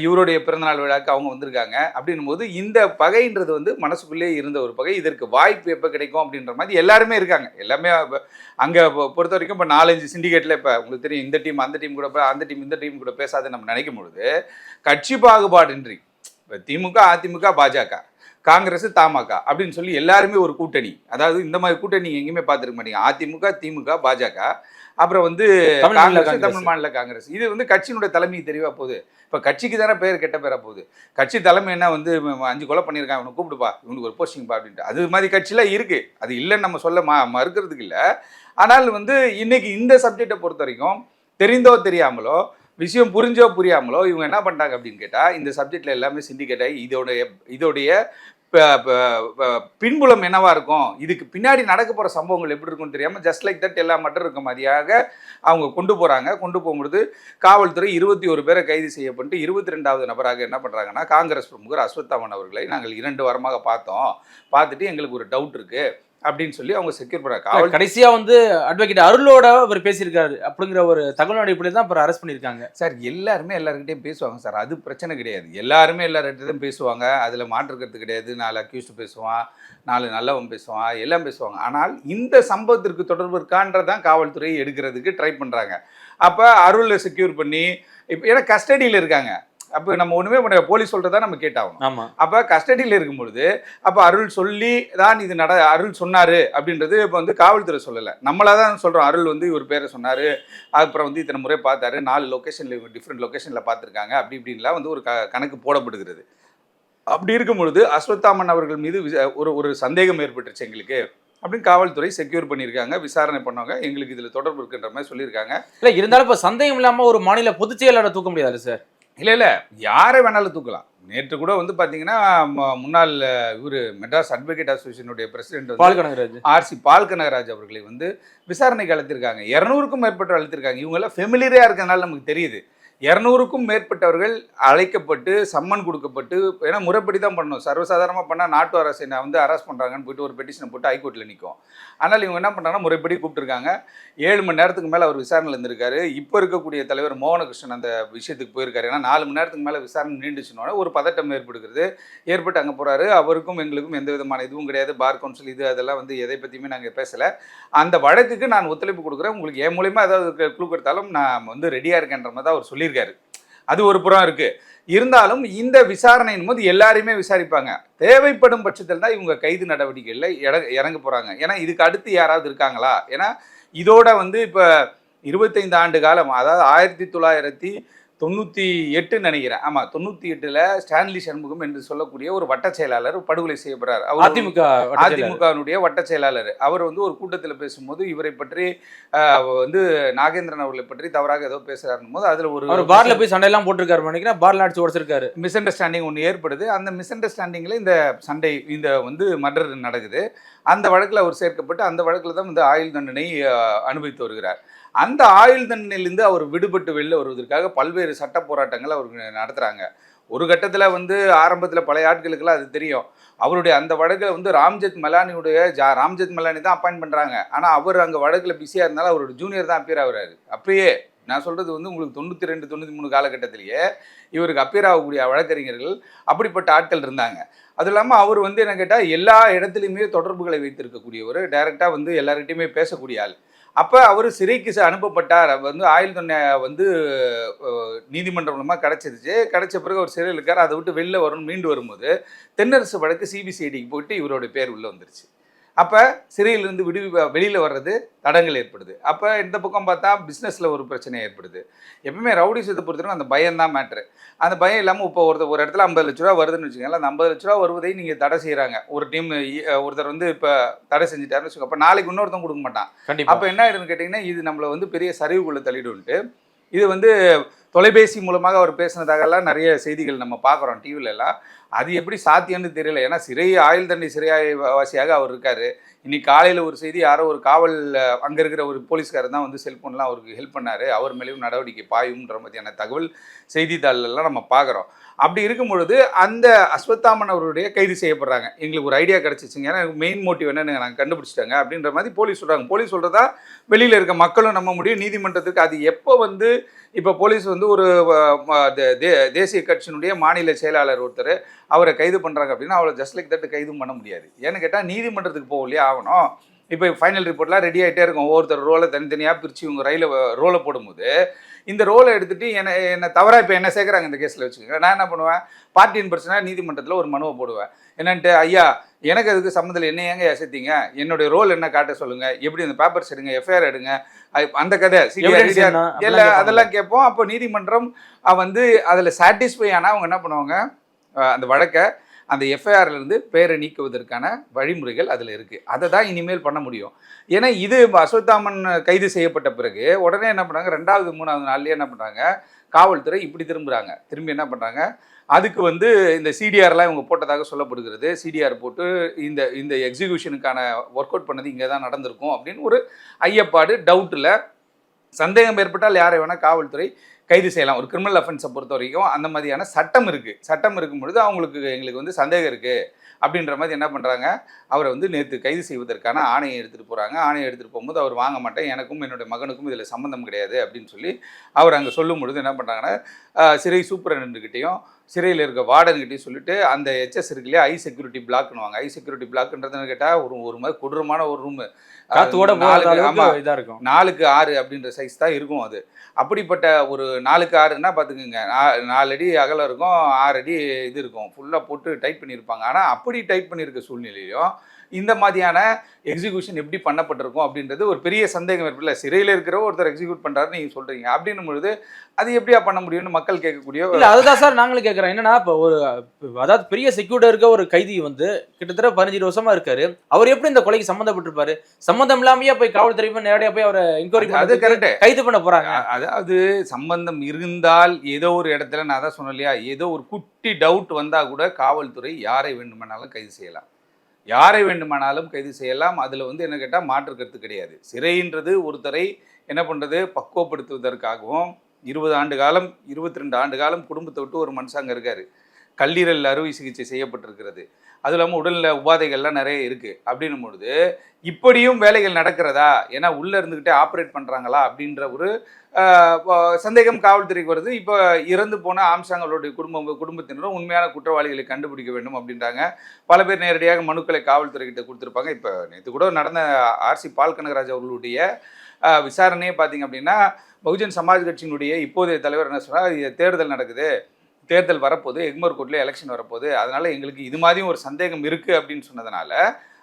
இவருடைய பிறந்தநாள் விழாக்கு அவங்க வந்திருக்காங்க. அப்படின்னும் போது இந்த பகைன்றது வந்து மனசுக்குள்ளே இருந்த ஒரு பகை. இதற்கு வாய்ப்பு எப்போ கிடைக்கும் அப்படின்ற மாதிரி எல்லாருமே இருக்காங்க. எல்லாமே அங்கே பொறுத்த வரைக்கும் இப்போ நாலஞ்சு சிண்டிகேட்டில் இப்போ உங்களுக்கு தெரியும். இந்த டீம் அந்த டீம் கூட அந்த டீம் இந்த டீம் கூட பேசாத நம்ம நினைக்கும் பொழுது கட்சி பாகுபாடின்றி இப்போ திமுக அதிமுக பாஜக காங்கிரஸ் தமாக அப்படின்னு சொல்லி எல்லாருமே ஒரு கூட்டணி. அதாவது இந்த மாதிரி கூட்டணி எங்கேயுமே பார்த்துருக்க மாட்டீங்க. அதிமுக திமுக பாஜக. அப்புறம் வந்து
தமிழ் மாநில
காங்கிரஸ்
காங்கிரஸ்.
தமிழ் மாநில காங்கிரஸ். இது வந்து கட்சியினுடைய தலைமை தெரியவா போகுது. இப்போ கட்சிக்கு தானே பேர் கெட்ட பேரா போகுது. கட்சி தலைமை என்ன வந்து அஞ்சு கொலை பண்ணியிருக்கான் இவனை கூப்பிடுப்பா இவனுக்கு ஒரு போஸ்டிங் பா அப்படின்ட்டு. அது மாதிரி கட்சிலாம் இருக்கு. அது இல்லைன்னு நம்ம சொல்ல மா மறுக்கிறதுக்கு இல்லை. ஆனால் வந்து இன்னைக்கு இந்த சப்ஜெக்டை பொறுத்த வரைக்கும் தெரிந்தோ தெரியாமலோ விஷயம் புரிஞ்சோ புரியாமலோ இவங்க என்ன பண்ணிட்டாங்க அப்படின்னு கேட்டால் இந்த சப்ஜெக்டில் எல்லாமே சிண்டிகேட் ஆகி இதோடைய இதோடைய பின்புலம் என்னவா இருக்கும்? இதுக்கு பின்னாடி நடக்க போகிற சம்பவங்கள் எப்படி இருக்கும்னு தெரியாமல் ஜஸ்ட் லைக் தட் எல்லா மட்டும் இருக்க மாதிரியாக அவங்க கொண்டு போகிறாங்க கொண்டு போகும்பொழுது காவல்துறை இருபத்தி ஒரு பேரை கைது செய்யப்பட்டு இருபத்தி ரெண்டாவது நபராக என்ன பண்ணுறாங்கன்னா காங்கிரஸ் பிரமுகர் அஸ்வத்தாமன் அவர்களை நாங்கள் இரண்டு வாரமாக பார்த்தோம். பார்த்துட்டு எங்களுக்கு ஒரு டவுட் இருக்குது அப்படின்னு சொல்லி அவங்க செக்யூர் பண்ணுறாங்க காவல்
கடைசியா வந்து அட்வொகேட் அருளோட அவர் பேசியிருக்காரு அப்படிங்கிற ஒரு தகவல் அடிப்படையில் தான் அப்புறம் அரெஸ்ட் பண்ணியிருக்காங்க.
சார் எல்லாருமே எல்லாருக்கிட்டையும் பேசுவாங்க சார். அது பிரச்சனை கிடையாது. எல்லாருமே எல்லார்கிட்டையும் பேசுவாங்க. அதில் மாற்றுக்கிறது கிடையாது. நாலு அக்யூஸ்டு பேசுவான் நாலு நல்லவன் பேசுவான் எல்லாம் பேசுவாங்க. ஆனால் இந்த சம்பவத்திற்கு தொடர்பு இருக்கான்றதான் காவல்துறை எடுக்கிறதுக்கு ட்ரை பண்ணுறாங்க அப்போ அருளை செக்யூர் பண்ணி இப்போ ஏன்னா கஸ்டடியில் இருக்காங்க. அப்போ நம்ம ஒன்றுமே பண்ண போலீஸ் சொல்கிறதா நம்ம கேட்டாகணும்.
ஆமா.
அப்போ கஸ்டடியில் இருக்கும் பொழுது அப்போ அருள் சொல்லி தான் இது நட அருள் சொன்னார் அப்படின்றது இப்போ வந்து காவல்துறை சொல்லலை. நம்மளாக தான் சொல்கிறோம் அருள் வந்து இவர் பேரை சொன்னார் அப்புறம் வந்து இத்தனை முறை பார்த்தாரு நாலு லொக்கேஷனில் டிஃப்ரெண்ட் லொக்கேஷனில் பார்த்துருக்காங்க அப்படி இப்படின்லாம் வந்து ஒரு க கணக்கு போடப்படுகிறது. அப்படி இருக்கும் பொழுது அஸ்வத்தாமன் அவர்கள் மீது ஒரு ஒரு சந்தேகம் ஏற்பட்டுருச்சு எங்களுக்கு அப்படின்னு காவல்துறை செக்யூர் பண்ணியிருக்காங்க விசாரணை பண்ணவங்க எங்களுக்கு இதில் தொடர்பு இருக்குன்ற மாதிரி சொல்லியிருக்காங்க.
இல்ல இருந்தாலும் இப்ப சந்தேகம் இல்லாம ஒரு மாநில பொதுச் செயலாளரை தூக்க முடியாது சார்?
இல்லை இல்லை. யாரை வேணாலும் தூக்கலாம். நேற்று கூட வந்து பார்த்தீங்கன்னா முன்னாள் இவர் மெட்ராஸ் அட்வொகேட் அசோசியேஷனுடைய பிரசிடென்ட் வந்து
Paul Kanagaraj.
RC Paul Kanagaraj அவர்களை வந்து விசாரணைக்கு அழைத்திருக்காங்க. இரநூறுக்கும் மேற்பட்டு அழைத்திருக்காங்க. இவங்கெல்லாம் ஃபெமிலியராக இருக்கிறதுனால நமக்கு தெரியுது. இரநூறுக்கும் மேற்பட்டவர்கள் அழைக்கப்பட்டு சம்மன் கொடுக்கப்பட்டு ஏன்னா முறைப்படி தான் பண்ணணும். சர்வசாதாரணமாக பண்ணால் நாட்டு அரசை நான் வந்து அரெஸ்ட் பண்ணுறாங்கன்னு போயிட்டு ஒரு பெட்டிஷனை போட்டு ஹைகோர்ட்டில் நிற்கும் ஆனால் இவங்க என்ன பண்ணுறாங்கன்னா முறைப்படி கூப்பிட்டுருக்காங்க. ஏழு மணி நேரத்துக்கு மேலே அவர் விசாரணையில் இருந்திருக்காரு இப்போ இருக்கக்கூடிய தலைவர் மோகனகிருஷ்ணன் அந்த விஷயத்துக்கு போயிருக்காரு. ஏன்னா நாலு மணி நேரத்துக்கு மேலே விசாரணை நீண்டுச்சுனோட ஒரு பதட்டம் ஏற்படுகிறது. ஏற்பட்டு அங்கே போகிறாரு அவருக்கும் எங்களுக்கும் எந்த விதமான இதுவும் கிடையாது. பார் கவுன்சில் இது அதெல்லாம் வந்து எதை பற்றியுமே நாங்கள் பேசலை. அந்த வழக்குக்கு நான் ஒத்துழைப்பு கொடுக்குறேன். உங்களுக்கு என் மூலியமாக ஏதாவது குழு கொடுத்தாலும் நான் வந்து ரெடியாக இருக்கேன்ற மாதிரி தான் அவர் சொல்லி சொல்லியிருக்காரு. அது ஒரு புறம் இருக்கு. இருந்தாலும் இந்த விசாரணையின் போது எல்லாரையுமே விசாரிப்பாங்க. தேவைப்படும் பட்சத்தில் தான் இவங்க கைது நடவடிக்கைகளில் இட இறங்க போகிறாங்க ஏன்னா இதுக்கு அடுத்து யாராவது இருக்காங்களா? ஏன்னா இதோட வந்து இப்போ இருபத்தைந்து ஆண்டு காலம் அதாவது ஆயிரத்தி தொள்ளாயிரத்தி தொண்ணூற்றி எட்டு நினைக்கிறேன். ஆமாம் தொண்ணூற்றி எட்டில் ஸ்டான்லி சண்முகம் என்று சொல்லக்கூடிய ஒரு வட்ட செயலாளர் படுகொலை செய்யப்படுறார். அவர்
அதிமுக.
அதிமுகவினுடைய வட்ட செயலாளர். அவர் வந்து ஒரு கூட்டத்தில் பேசும்போது இவரை பற்றி வந்து நாகேந்திரன் அவர்களை பற்றி தவறாக ஏதோ பேசுறாருன்னு போது அதில் ஒரு
அவர் பார்ல போய் சண்டையெல்லாம் போட்டிருக்காரு நினைக்கிறேன். பார்ல அடிச்சு உடச்சிருக்காரு.
மிஸ் அண்டர்ஸ்டாண்டிங் ஒன்று ஏற்படுது. அந்த மிஸ் அண்டர்ஸ்டாண்டிங்கில் இந்த சண்டை இந்த வந்து மர்டர் நடக்குது. அந்த வழக்கில் அவர் சேர்க்கப்பட்டு அந்த வழக்கில் தான் வந்து ஆயுள் தண்டனை அனுபவித்து வருகிறார். அந்த ஆயுள் தண்டனையிலிருந்து அவர் விடுபட்டு வெளில வருவதற்காக பல்வேறு சட்ட போராட்டங்கள் அவர் நடத்துகிறாங்க ஒரு கட்டத்தில் வந்து ஆரம்பத்தில் பழைய ஆட்களுக்கெல்லாம் அது தெரியும். அவருடைய அந்த வழக்கில் வந்து ராம்ஜெத் மலானியுடைய ஜா ராம்ஜெத் மலானி தான் அப்பாயின் பண்ணுறாங்க ஆனால் அவர் அங்கே வழக்கில் பிஸியாக இருந்தாலும் அவரோட ஜூனியர் தான் அப்பியர் ஆகுறாரு. அப்பயே நான் சொல்கிறது வந்து உங்களுக்கு தொண்ணூற்றி ரெண்டு தொண்ணூற்றி மூணு காலகட்டத்திலேயே இவருக்கு அப்பியர் ஆகக்கூடிய வழக்கறிஞர்கள் அப்படிப்பட்ட ஆட்கள் இருந்தாங்க. அது இல்லாமல் அவர் வந்து என்ன கேட்டால் எல்லா இடத்துலையுமே தொடர்புகளை வைத்திருக்கக்கூடியவர். டைரெக்டாக வந்து எல்லார்கிட்டையுமே பேசக்கூடிய ஆள். அப்போ அவர் சிறைக்கு ச- அனுப்பப்பட்டார். வந்து ஆயுள் தண்டனை வந்து நீதிமன்றம் மூலமாக கிடச்சிருச்சு. கிடச்ச பிறகு அவர் சிறையில் இருக்கார். அதை விட்டு வெளில வரணும் மீண்டு வரும்போது தென்னரசு வழக்கு சிபிசிஐடிக்கு போயிட்டு இவரோட பேர் உள்ளே வந்துருச்சு. அப்போ சிறையிலிருந்து விடு வெளியில் வர்றது தடங்கள் ஏற்படுது. அப்போ இந்த பக்கம் பார்த்தா பிஸ்னஸில் ஒரு பிரச்சனை ஏற்படுது. எப்பவுமே ரவுடிசத்தை பொறுத்தவரைக்கும் அந்த பயம் தான் மேட்ரு அந்த பயம் இல்லாமல் இப்போ ஒருத்தர் ஒரு இடத்துல ஐம்பது லட்ச ரூபா வருதுன்னு வச்சுக்கோங்களேன் அந்த ஐம்பது லட்ச ரூபா வருவதை நீங்கள் தடை செய்கிறாங்க ஒரு டீம் ஒருத்தர் வந்து இப்போ தடை செஞ்சுட்டாருன்னு வச்சுக்கோங்க. அப்போ நாளைக்கு இன்னொருத்தன் கொடுக்க மாட்டான். அப்போ என்ன ஆயிடுன்னு கேட்டிங்கன்னா இது நம்மளை வந்து பெரிய சரிவுக்குள்ளே தள்ளிடும்ட்டு இது வந்து தொலைபேசி மூலமாக அவர் பேசினதாகலாம் நிறைய செய்திகள் நம்ம பார்க்குறோம் டிவில எல்லாம். அது எப்படி சாத்தியம்னு தெரியல. ஏன்னா சிறை ஆயுள் தண்டனை சிறைவாசியாக அவர் இருக்காரு. இன்னைக்கு காலையில் ஒரு செய்தி யாரோ ஒரு காவல் அங்கே இருக்கிற ஒரு போலீஸ்காரர் தான் வந்து செல்ஃபோன்லாம் அவருக்கு ஹெல்ப் பண்ணார். அவர் மேலேயும் நடவடிக்கை பாயும்ன்ற மாதிரியான தகவல் செய்தித்தாள்லாம் நம்ம பார்க்குறோம் அப்படி இருக்கும் பொழுது அந்த அஸ்வத்தாமன் அவருடைய கைது செய்யப்படுறாங்க. எங்களுக்கு ஒரு ஐடியா கிடச்சிச்சுங்க. ஏன்னா மெயின் மோட்டிவ் என்னன்னு நாங்கள் கண்டுபிடிச்சிட்டாங்க. அப்படின்ற மாதிரி போலீஸ் சொல்கிறாங்க போலீஸ் சொல்கிறதா வெளியில் இருக்க மக்களும் நம்ப முடியும். நீதிமன்றத்துக்கு அது எப்போ வந்து இப்போ போலீஸ் வந்து ஒரு தே- தேசிய கட்சியினுடைய மாநில செயலாளர் ஒருத்தர் அவரை கைது பண்ணுறாங்க அப்படின்னா அவளை ஜஸ்ட் லைக் தட் கைதும் பண்ண முடியாது. ஏன்னு கேட்டால் நீதிமன்றத்துக்கு போகலையே ஆகணும். இப்போ ஃபைனல் ரிப்போர்ட்லாம் ரெடி ஆகிட்டே இருக்கும். ஒவ்வொருத்தர் ரோலை தனித்தனியாக பிரித்து இவங்க ரயில ரோலை போடும்போது இந்த ரோலை எடுத்துட்டு என்னை என்னை தவறாக இப்போ என்ன சேர்க்குறாங்க இந்த கேஸில் வச்சுக்கோங்க. நான் என்ன பண்ணுவேன்? பார்ட்டியின் பிரச்சனை நீதிமன்றத்தில் ஒரு மனுவை போடுவேன். என்னன்ட்டு ஐயா எனக்கு அதுக்கு சம்மந்தத்தில் என்ன ஏங்க சேர்த்தீங்க என்னுடைய ரோல் என்ன? காட்ட சொல்லுங்க. எப்படி அந்த பேப்பர்ஸ் எடுங்க? எஃப்ஐஆர் எடுங்க. அந்த கதை. இல்லை. அதெல்லாம் கேட்போம். அப்போ நீதிமன்றம் வந்து அதில் சாட்டிஸ்ஃபை ஆனால் அவங்க என்ன பண்ணுவாங்க? அந்த வழக்கை அந்த எஃப்ஐஆர்லேருந்து பேரை நீக்குவதற்கான வழிமுறைகள் அதில் இருக்குது அதை தான் இனிமேல் பண்ண முடியும். ஏன்னா இது அஸ்வத்தாமன் கைது செய்யப்பட்ட பிறகு உடனே என்ன பண்ணுறாங்க ரெண்டாவது மூணாவது நாள்லேயே என்ன பண்ணுறாங்க காவல்துறை இப்படி திரும்புகிறாங்க திரும்பி என்ன பண்ணுறாங்க அதுக்கு வந்து இந்த சிடிஆர்லாம் இவங்க போட்டதாக சொல்லப்படுகிறது. சிடிஆர் போட்டு இந்த இந்த எக்ஸிகியூஷனுக்கான ஒர்க் அவுட் பண்ணது இங்கே தான் நடந்திருக்கும் அப்படின்னு ஒரு ஐயப்பாடு டவுட்டில் சந்தேகம் ஏற்பட்டால் யாரை வேணால் காவல்துறை கைது செய்யலாம். ஒரு கிரிமினல் அஃபென்ஸை பொறுத்த வரைக்கும் அந்த மாதிரியான சட்டம் இருக்குது சட்டம் இருக்கும் பொழுது அவங்களுக்கு எங்களுக்கு வந்து சந்தேகம் இருக்குது அப்படின்ற மாதிரி என்ன பண்ணுறாங்க அவரை வந்து நேற்று கைது செய்வதற்கான ஆணையை எடுத்துகிட்டு போகிறாங்க ஆணையை எடுத்துகிட்டு போகும்போது அவர் வாங்க மாட்டேன். எனக்கும் என்னுடைய மகனுக்கும் இதில் சம்மந்தம் கிடையாது அப்படின்னு சொல்லி அவர் அங்கே சொல்லும் பொழுது என்ன பண்ணுறாங்கன்னா சிறை சூப்பரண்டுக்கிட்டையும் சிறையில் இருக்க வார்டன்கிட்டையும் சொல்லிட்டு அந்த ஹெச்எஸ் இருக்கு இல்லையா ஐ செக்யூரிட்டி பிளாக்னுவாங்க ஐ செக்யூரிட்டி பிளாக்ன்றதுன்னு கேட்டால் ஒரு ஒரு மாதிரி கொடூரமான ஒரு ரூமு
காத்து ஓட போகாத
ஆமாம்
அளவுக்கு இதா இருக்கும்.
நாலுக்கு ஆறு அப்படின்ற சைஸ் தான் இருக்கும் அது. அப்படிப்பட்ட ஒரு நாலுக்கு ஆறுன்னா பார்த்துக்குங்க நாலு அடி அகலம் இருக்கும் ஆறு அடி இது இருக்கும். ஃபுல்லாக போட்டு டைட் பண்ணியிருப்பாங்க. ஆனால் அப்படி டைட் பண்ணியிருக்க சூழ்நிலையிலும் இந்த மாதிரியான எக்ஸிகியூஷன் எப்படி பண்ணப்பட்டிருக்கும் அப்படின்றது ஒரு பெரிய சந்தேகம் இருக்குல்ல. சிறையில் இருக்கிற ஒருத்தர் எக்ஸிக்யூட் பண்ணுறாருன்னு நீங்கள் சொல்கிறீங்க அப்படின்னும் பொழுது அது எப்படியா பண்ண முடியும்னு மக்கள் கேட்கக்கூடிய
இல்ல அதுதான் சார் நாங்களும் கேட்கறோம். என்னன்னா இப்போ ஒரு அதாவது பெரிய செக்யூரிட்டி இருக்க ஒரு கைதி வந்து கிட்டத்தட்ட பதினஞ்சு வருஷமா இருக்காரு. அவர் எப்படி இந்த கொலைக்கு சம்மந்தப்பட்டிருப்பாரு? சம்மந்தம் இல்லாமயே போய் காவல்துறை போய் நேரடியா போய் அவரை இன்கொயரி
அது- அது
பண்ணி
கரெக்ட்
கைது பண்ண போறாங்க.
அதாவது சம்பந்தம் இருந்தால் ஏதோ ஒரு இடத்துல நான் அதான் சொன்னேன் இல்லையா ஏதோ ஒரு குட்டி டவுட் வந்தால் கூட காவல்துறை யாரை வேண்டுமானாலும் கைது செய்யலாம். யாரை வேண்டுமானாலும் கைது செய்யலாம். அதில் வந்து என்ன கேட்டால் மாற்று கருத்து கிடையாது. சிறைன்றது ஒருத்தரை என்ன பண்ணுறது பக்குவப்படுத்துவதற்காகவும் இருபது ஆண்டு காலம் இருபத்தி ரெண்டு ஆண்டு காலம் குடும்பத்தை விட்டு ஒரு மனுஷங்க இருக்கார். கல்லீரல் அறுவை சிகிச்சை செய்யப்பட்டிருக்கிறது. அதுவும் இல்லாமல் உடல்ல உபாதைகள்லாம் நிறைய இருக்குது அப்படின்னும் பொழுது இப்படியும் வேலைகள் நடக்கிறதா? ஏன்னா உள்ளே இருந்துக்கிட்டே ஆப்ரேட் பண்ணுறாங்களா அப்படின்ற ஒரு சந்தேகம் காவல்துறைக்கு வருது. இப்போ இறந்து போன ஆம்சாங்களுடைய குடும்பம் குடும்பத்தினரும் உண்மையான குற்றவாளிகளை கண்டுபிடிக்க வேண்டும் அப்படின்றாங்க. பல பேர் நேரடியாக மனுக்களை காவல்துறைக்கிட்ட கொடுத்துருப்பாங்க. இப்போ நேற்று கூட நடந்த ஆர்சி பால் கனகராஜ் அவர்களுடைய விசாரணையே பார்த்தீங்க அப்படின்னா பகுஜன் சமாஜ் கட்சியினுடைய இப்போதைய தலைவர் என்ன சொன்னால் தேர்தல் நடக்குது. தேர்தல் வரப்போகுது எக்மோர் கோர்ட்டில் எலெக்ஷன் வரப்போகுது அதனால எங்களுக்கு இது மாதிரியும் ஒரு சந்தேகம் இருக்குது அப்படின்னு சொன்னதுனால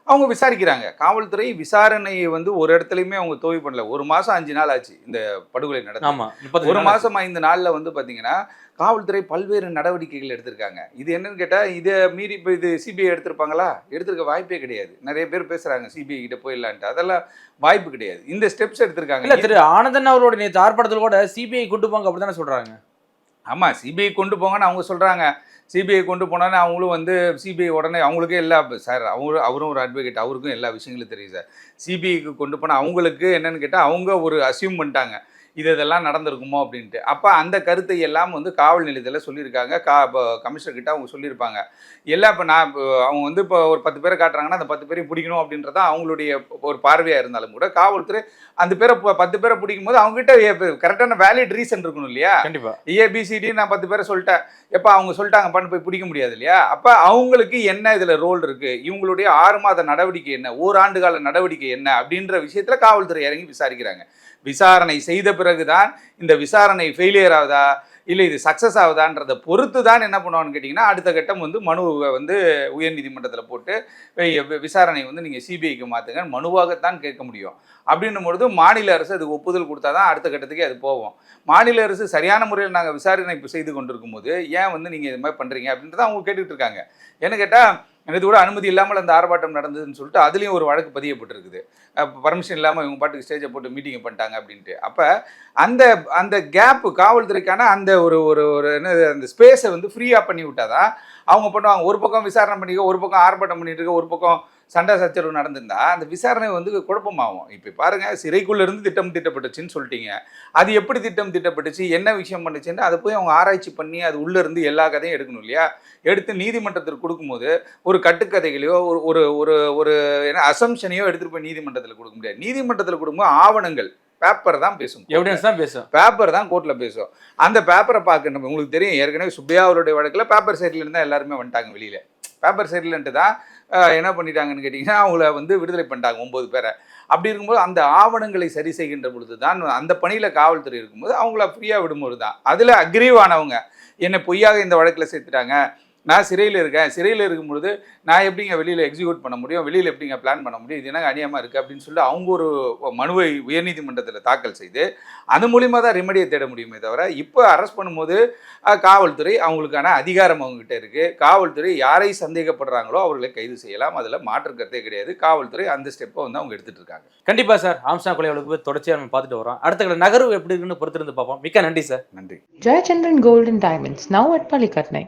அவங்க விசாரிக்கிறாங்க. காவல்துறை விசாரணையை வந்து ஒரு இடத்துலையுமே அவங்க தோல்வி பண்ணல. ஒரு மாதம் அஞ்சு நாள் ஆச்சு இந்த படுகொலை நடந்து. ஒரு மாதம் ஐந்து நாளில் வந்து பார்த்தீங்கன்னா காவல்துறை பல்வேறு நடவடிக்கைகள் எடுத்திருக்காங்க. இது என்னன்னு கேட்டால் இதை மீறி இப்போ இது சிபிஐ எடுத்திருப்பாங்களா? எடுத்திருக்க வாய்ப்பே கிடையாது. நிறைய பேர் பேசுகிறாங்க சிபிஐ கிட்ட போயிடலான்ட்டு. அதெல்லாம் வாய்ப்பு கிடையாது. இந்த ஸ்டெப்ஸ்
இல்ல
எடுத்திருக்காங்க
திரு ஆனந்தன் அவரோட நேற்று ஆர்ப்பாட்டத்தில் கூட சிபிஐ கூட்டு போங்க அப்படிதானே சொல்றாங்க.
ஆமாம் சிபிஐ கொண்டு போங்கன்னு அவங்க சொல்கிறாங்க சிபிஐ கொண்டு போனோன்னே அவங்களும் வந்து சிபிஐ உடனே அவங்களுக்கே எல்லா சார் அவங்க அவரும் ஒரு அட்வொகேட் அவருக்கும் எல்லா விஷயங்களும் தெரியும் சார். சிபிஐக்கு கொண்டு போனால் அவங்களுக்கு என்னென்னு கேட்டால் அவங்க ஒரு அசியூம் பண்ணிட்டாங்க. இது இதெல்லாம் நடந்திருக்குமோ அப்படின்ட்டு. அப்போ அந்த கருத்தை எல்லாம் வந்து காவல் நிலையத்தில் சொல்லியிருக்காங்க. கா கமிஷனர் கிட்ட அவங்க சொல்லியிருப்பாங்க. எல்லாம் இப்போ நான் இப்போ அவங்க வந்து இப்போ ஒரு பத்து பேரை காட்டுறாங்கன்னா அந்த பத்து பேரையும் பிடிக்கணும் அப்படின்றதான் அவங்களுடைய ஒரு பார்வையாக இருந்தாலும் கூட காவல்துறை அந்த பேரை பத்து பேரை பிடிக்கும் போது அவங்ககிட்ட கரெக்டான வேலிட் ரீசன் இருக்கணும் இல்லையா?
கண்டிப்பா.
ஏபிசிடி நான் பத்து பேரை சொல்லிட்டேன். எப்போ அவங்க சொல்லிட்டாங்க பண்ணு போய் பிடிக்க முடியாது இல்லையா? அப்போ அவங்களுக்கு என்ன இதில் ரோல் இருக்குது இவங்களுடைய ஆறு மாத நடவடிக்கை என்ன? ஓராண்டு கால நடவடிக்கை என்ன? அப்படின்ற விஷயத்தில் காவல்துறை இறங்கி விசாரிக்கிறாங்க. விசாரணை செய்த பிறகுதான் இந்த விசாரணை ஃபெயிலியர் ஆகுதா? இல்லை இது சக்ஸஸ் ஆகுதான்றதை பொறுத்து தான் என்ன பண்ணுவான்னு கேட்டிங்கன்னா அடுத்த கட்டம் வந்து மனுவை வந்து உயர்நீதிமன்றத்தில் போட்டு விசாரணை வந்து நீங்கள் சிபிஐக்கு மாற்றுங்க மனுவாகத்தான் கேட்க முடியும். அப்படின்னும் பொழுது மாநில அரசு அதுக்கு ஒப்புதல் கொடுத்தா தான் அடுத்த கட்டத்துக்கே அது போவோம். மாநில அரசு சரியான முறையில் நாங்கள் விசாரணை இப்போ செய்து கொண்டிருக்கும் போது ஏன் வந்து நீங்கள் இது மாதிரி பண்ணுறீங்க அப்படின்றத அவங்க கேட்டுக்கிட்டு இருக்காங்க. என்ன கேட்டால் இது கூட அனுமதி இல்லாமல் அந்த ஆர்ப்பாட்டம் நடந்ததுன்னு சொல்லிட்டு அதுலேயும் ஒரு வழக்கு பதியப்பட்டிருக்குது. பர்மிஷன் இல்லாமல் இவங்க பாட்டுக்கு ஸ்டேஜை போட்டு மீட்டிங் பண்ணிட்டாங்க அப்படின்ட்டு. அப்போ அந்த அந்த கேப்பு காவல்துறைக்கான அந்த ஒரு ஒரு ஒரு என்ன அந்த ஸ்பேஸை வந்து ஃப்ரீயாக பண்ணி விட்டாதான் அவங்க பண்ணுவாங்க. ஒரு பக்கம் விசாரணை பண்ணிக்க ஒரு பக்கம் ஆர்ப்பாட்டம் பண்ணிட்டு இருக்க ஒரு பக்கம் சண்டை சச்சரவு நடந்திருந்தா அந்த விசாரணை வந்து குழப்பமாகும். இப்போ பாருங்க சிறைக்குள்ள இருந்து திட்டம் திட்டப்பட்டுச்சுன்னு சொல்லிட்டீங்க. அது எப்படி திட்டம் திட்டப்பட்டுச்சு என்ன விஷயம் பண்ணுச்சுன்னு அதை போய் அவங்க ஆராய்ச்சி பண்ணி அது உள்ளேருந்து எல்லா கதையும் எடுக்கணும் இல்லையா? எடுத்து நீதிமன்றத்திற்கு கொடுக்கும்போது ஒரு கட்டுக்கதைகளையோ ஒரு ஒரு ஒரு ஒரு என்ன அசம்ஷனையோ எடுத்துகிட்டு போய் நீதிமன்றத்தில் கொடுக்க முடியாது. நீதிமன்றத்தில் கொடுக்கும்போது ஆவணங்கள் பேப்பர் தான் பேசும்
எவிடன்ஸ் தான் பேசும்.
பேப்பர் தான் கோர்ட்டில் பேசும். அந்த பேப்பரை பார்க்க நம்ம உங்களுக்கு தெரியும் ஏற்கனவே சுப்பையா அவருடைய வழக்கில் பேப்பர் சைடில் இருந்தால் எல்லாருமே வந்துட்டாங்க வெளியில். பேப்பர் சைடில்ன்ட்டு தான் என்ன பண்ணிட்டாங்கன்னு கேட்டிங்கன்னா அவங்கள வந்து விடுதலை பண்ணிட்டாங்க ஒம்பது பேரை. அப்படி இருக்கும்போது அந்த ஆவணங்களை சரி செய்கின்ற பொழுது தான் அந்த பணியில் காவல்துறை இருக்கும்போது அவங்கள ஃப்ரீயாக விடும்போது தான் அதில் அக்ரீவ் ஆனவங்க என்னை பொய்யாக இந்த வழக்கில் சேர்த்துட்டாங்க. நான் சிறையில் இருக்கேன். சிறையில் இருக்கும் பொழுது நான் எப்படிங்க வெளியில் எக்ஸிக்யூட் பண்ண முடியும்? வெளியில் எப்படிங்க பிளான் பண்ண முடியும்? இது என்ன அநியமாக இருக்குது அப்படின்னு சொல்லி அவங்க ஒரு மனுவை உயர்நீதிமன்றத்தில் தாக்கல் செய்து அது மூலிமா தான் ரெமடியை தேட முடியுமே தவிர இப்போ அரெஸ்ட் பண்ணும்போது காவல்துறை அவங்களுக்கான அதிகாரம் அவங்ககிட்ட இருக்குது காவல்துறை யாரை சந்தேகப்படுறாங்களோ அவர்களை கைது செய்யலாம். அதில் மாற்று கருத்தே கிடையாது. காவல்துறை அந்த ஸ்டெப்பை வந்து அவங்க எடுத்துட்டு இருக்காங்க.
கண்டிப்பா சார். ஆம்ஸ்டாங் கொலை வழக்கு தொடர்ச்சியா நம்ம பார்த்துட்டு வரோம் அடுத்த நகர்வு எப்படி இருக்குன்னு பொறுத்திருந்து பார்ப்போம். மிக்க நன்றி சார்.
நன்றி.
Gold and Diamonds, now at Palikatnai.